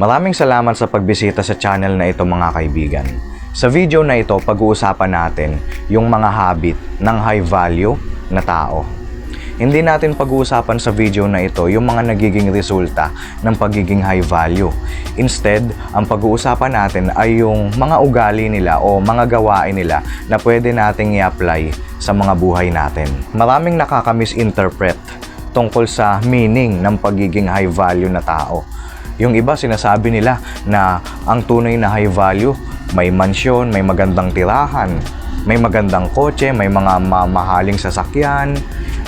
Maraming salamat sa pagbisita sa channel na ito mga kaibigan. Sa video na ito, pag-uusapan natin yung mga habit ng high value na tao. Hindi natin pag-uusapan sa video na ito yung mga nagiging resulta ng pagiging high value. Instead, ang pag-uusapan natin ay yung mga ugali nila o mga gawain nila na pwede nating i-apply sa mga buhay natin. Maraming nakaka-misinterpret tungkol sa meaning ng pagiging high value na tao. Yung iba sinasabi nila na ang tunay na high value may mansyon, may magandang tirahan, may magandang kotse, may mga mamahaling sasakyan,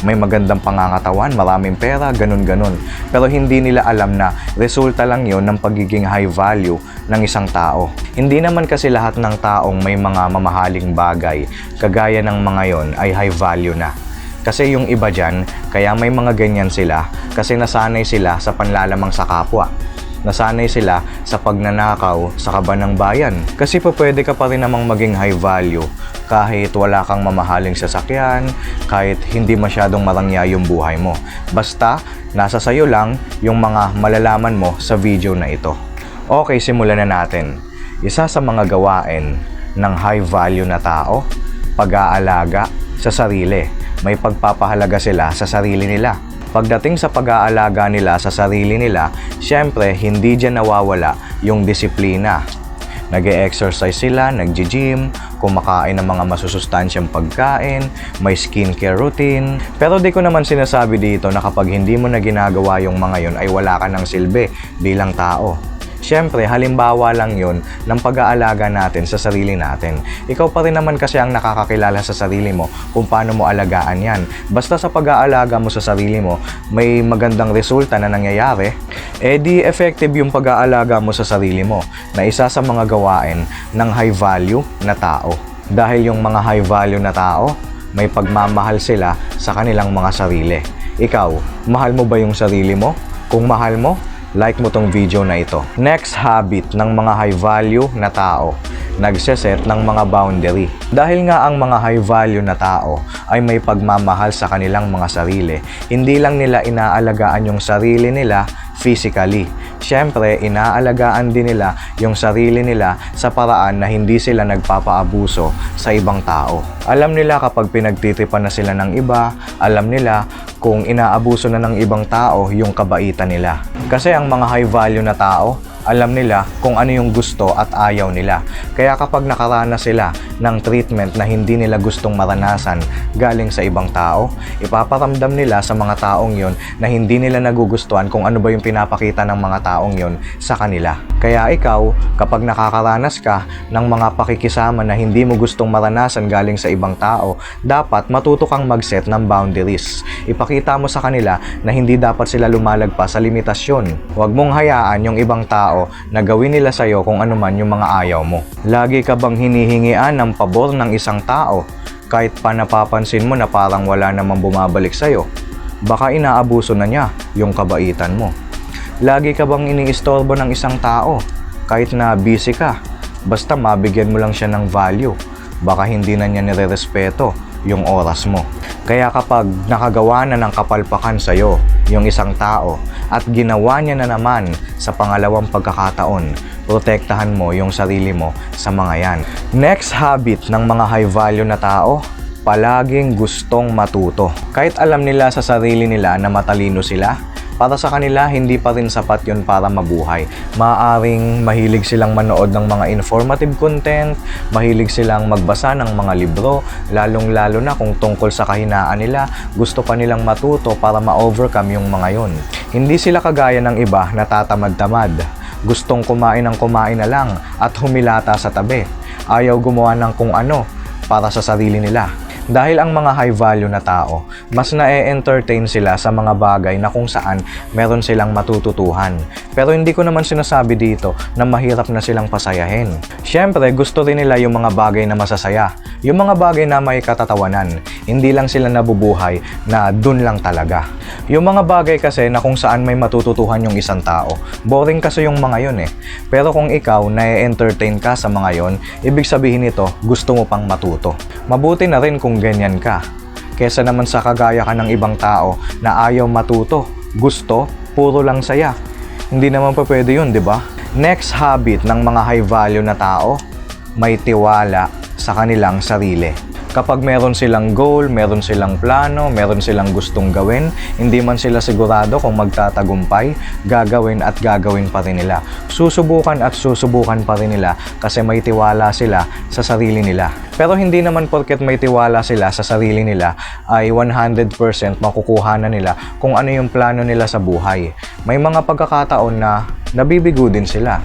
may magandang pangangatawan, maraming pera, ganun-ganun. Pero hindi nila alam na resulta lang yon ng pagiging high value ng isang tao. Hindi naman kasi lahat ng taong may mga mamahaling bagay, kagaya ng mga yon ay high value na. Kasi yung iba dyan, kaya may mga ganyan sila kasi nasanay sila sa panlalamang sa kapwa. Nasanay sila sa pagnanakaw sa kaba ng bayan. Kasi po pwede ka pa rin namang maging high value kahit wala kang mamahaling sasakyan, kahit hindi masyadong marangya yung buhay mo. Basta, nasa sayo lang yung mga malalaman mo sa video na ito. Okay, simulan na natin. Isa sa mga gawain ng high value na tao, pag-aalaga sa sarili. May pagpapahalaga sila sa sarili nila. Pagdating sa pag-aalaga nila sa sarili nila, syempre hindi dyan nawawala yung disiplina. nag exercise sila, nag-gym, kumakain ng mga masusustansyang pagkain, may skincare routine. Pero di ko naman sinasabi dito na kapag hindi mo na ginagawa yung mga yon ay wala ka ng silbi bilang tao. Siyempre, halimbawa lang yon ng pag-aalaga natin sa sarili natin. Ikaw pa rin naman kasi ang nakakakilala sa sarili mo kung paano mo alagaan yan. Basta sa pag-aalaga mo sa sarili mo, may magandang resulta na nangyayari, eh di effective yung pag-aalaga mo sa sarili mo na isa sa mga gawain ng high value na tao. Dahil yung mga high value na tao, may pagmamahal sila sa kanilang mga sarili. Ikaw, mahal mo ba yung sarili mo? Kung mahal mo, like mo tong video na ito. Next habit ng mga high value na tao, nagseset ng mga boundary. Dahil nga ang mga high value na tao ay may pagmamahal sa kanilang mga sarili, hindi lang nila inaalagaan yung sarili nila physically. Siyempre, inaalagaan din nila yung sarili nila sa paraan na hindi sila nagpapaabuso sa ibang tao. Alam nila kapag pinagtitipan na sila ng iba, alam nila kung inaabuso na ng ibang tao yung kabaitan nila. Kasi ang mga high value na tao, alam nila kung ano yung gusto at ayaw nila. Kaya kapag nakaranas sila ng treatment na hindi nila gustong maranasan galing sa ibang tao, ipaparamdam nila sa mga taong yon na hindi nila nagugustuhan kung ano ba yung pinapakita ng mga taong yon sa kanila. Kaya ikaw, kapag nakakaranas ka ng mga pakikisama na hindi mo gustong maranasan galing sa ibang tao, dapat matuto kang mag-set ng boundaries. Ipakita mo sa kanila na hindi dapat sila lumalagpas sa limitasyon. Huwag mong hayaan yung ibang tao na gawin nila sa'yo kung ano man yung mga ayaw mo. Lagi ka bang hinihingian ng pabor ng isang tao kahit pa napapansin mo na parang wala namang bumabalik sa'yo? Baka inaabuso na niya yung kabaitan mo. Lagi ka bang iniistorbo ng isang tao kahit na busy ka? Basta mabigyan mo lang siya ng value. Baka hindi na niya nirerespeto yung oras mo. Kaya kapag nakagawa na ng kapalpakan sa'yo yung isang tao at ginawa niya na naman sa pangalawang pagkakataon, protektahan mo yung sarili mo sa mga yan. Next habit ng mga high value na tao, palaging gustong matuto. Kahit alam nila sa sarili nila na matalino sila, para sa kanila, hindi pa rin sapat yun para mabuhay. Maaring mahilig silang manood ng mga informative content, mahilig silang magbasa ng mga libro, lalong-lalo na kung tungkol sa kahinaan nila, gusto pa nilang matuto para ma-overcome yung mga yon. Hindi sila kagaya ng iba na tatamad-tamad. Gustong kumain ng kumain na lang at humilata sa tabi. Ayaw gumawa ng kung ano para sa sarili nila. Dahil ang mga high value na tao, mas na-entertain sila sa mga bagay na kung saan meron silang matututuhan. Pero hindi ko naman sinasabi dito na mahirap na silang pasayahin. Siyempre, gusto rin nila yung mga bagay na masasaya. Yung mga bagay na may katatawanan. Hindi lang sila nabubuhay na dun lang talaga. Yung mga bagay kasi na kung saan may matututuhan yung isang tao, boring kasi yung mga yun eh. Pero kung ikaw na-entertain ka sa mga yon, ibig sabihin nito, gusto mo pang matuto. Mabuti na rin kung ganyan ka. Kesa naman sa kagaya ka ng ibang tao na ayaw matuto, gusto, puro lang saya. Hindi naman pa pwede yun, di ba? Next habit ng mga high value na tao, may tiwala sa kanilang sarili. Kapag meron silang goal, meron silang plano, meron silang gustong gawin, hindi man sila sigurado kung magtatagumpay, gagawin at gagawin pa rin nila. Susubukan at susubukan pa rin nila kasi may tiwala sila sa sarili nila. Pero hindi naman porket may tiwala sila sa sarili nila ay 100% makukuha na nila kung ano yung plano nila sa buhay. May mga pagkakataon na nabibigo din sila,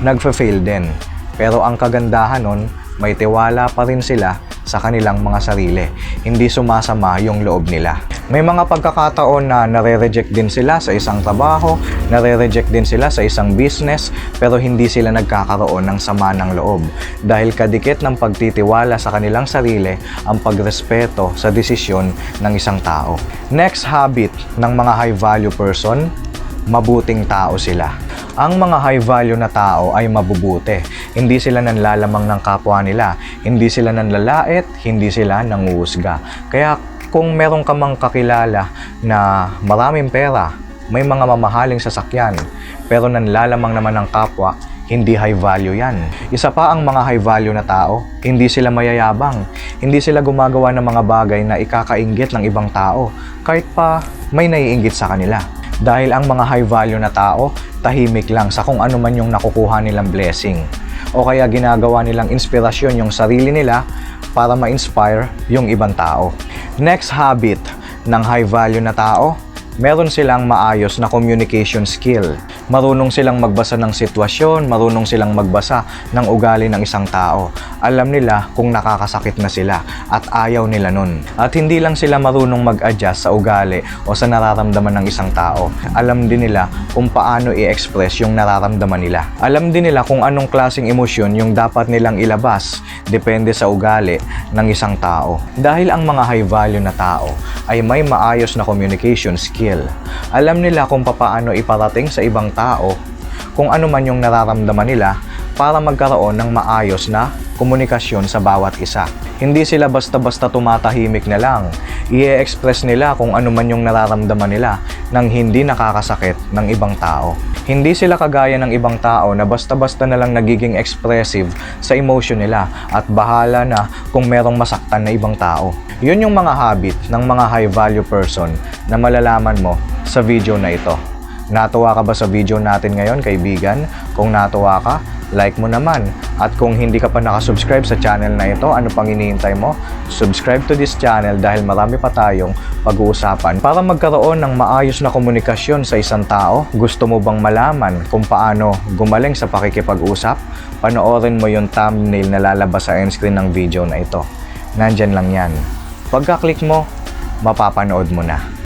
nagfa-fail din. Pero ang kagandahan nun, may tiwala pa rin sila sa kanilang mga sarili. Hindi sumasama yung loob nila. May mga pagkakataon na nare-reject din sila sa isang trabaho, nare-reject din sila sa isang business, pero hindi sila nagkakaroon ng sama ng loob. Dahil kadikit ng pagtitiwala sa kanilang sarili ang pagrespeto sa desisyon ng isang tao. Next habit ng mga high value person, mabuting tao sila. Ang mga high value na tao ay mabubuti. Hindi sila nanlalamang ng kapwa nila. Hindi sila nanlalait, hindi sila nanguhusga. Kaya kung meron ka mang kakilala na maraming pera, may mga mamahaling sasakyan, pero nanlalamang naman ng kapwa, hindi high value yan. Isa pa ang mga high value na tao, hindi sila mayayabang. Hindi sila gumagawa ng mga bagay na ikakaingit ng ibang tao, kahit pa may naiinggit sa kanila. Dahil ang mga high value na tao, tahimik lang sa kung ano man yung nakukuha nilang blessing. O kaya ginagawa nilang inspirasyon yung sarili nila para ma-inspire yung ibang tao. Next habit ng high value na tao, meron silang maayos na communication skill. Marunong silang magbasa ng sitwasyon, marunong silang magbasa ng ugali ng isang tao. Alam nila kung nakakasakit na sila at ayaw nila nun. At hindi lang sila marunong mag-adjust sa ugali o sa nararamdaman ng isang tao. Alam din nila kung paano i-express yung nararamdaman nila. Alam din nila kung anong klaseng emosyon yung dapat nilang ilabas depende sa ugali ng isang tao. Dahil ang mga high value na tao ay may maayos na communication skill. Alam nila kung paano iparating sa ibang tao kung ano man yung nararamdaman nila para magkaroon ng maayos na komunikasyon sa bawat isa. Hindi sila basta-basta tumatahimik na lang. I-express nila kung ano man yung nararamdaman nila nang hindi nakakasakit ng ibang tao. Hindi sila kagaya ng ibang tao na basta-basta na lang nagiging expressive sa emotion nila at bahala na kung merong masaktan na ibang tao. Yun yung mga habit ng mga high value person na malalaman mo sa video na ito. Natuwa ka ba sa video natin ngayon, kaibigan? Kung natuwa ka, like mo naman. At kung hindi ka pa nakasubscribe sa channel na ito, ano pang iniintay mo? Subscribe to this channel dahil marami pa tayong pag-uusapan. Para magkaroon ng maayos na komunikasyon sa isang tao, gusto mo bang malaman kung paano gumaling sa pakikipag-usap? Panoorin mo yung thumbnail na lalabas sa end screen ng video na ito. Nandyan lang yan. Pagka-click mo, mapapanood mo na.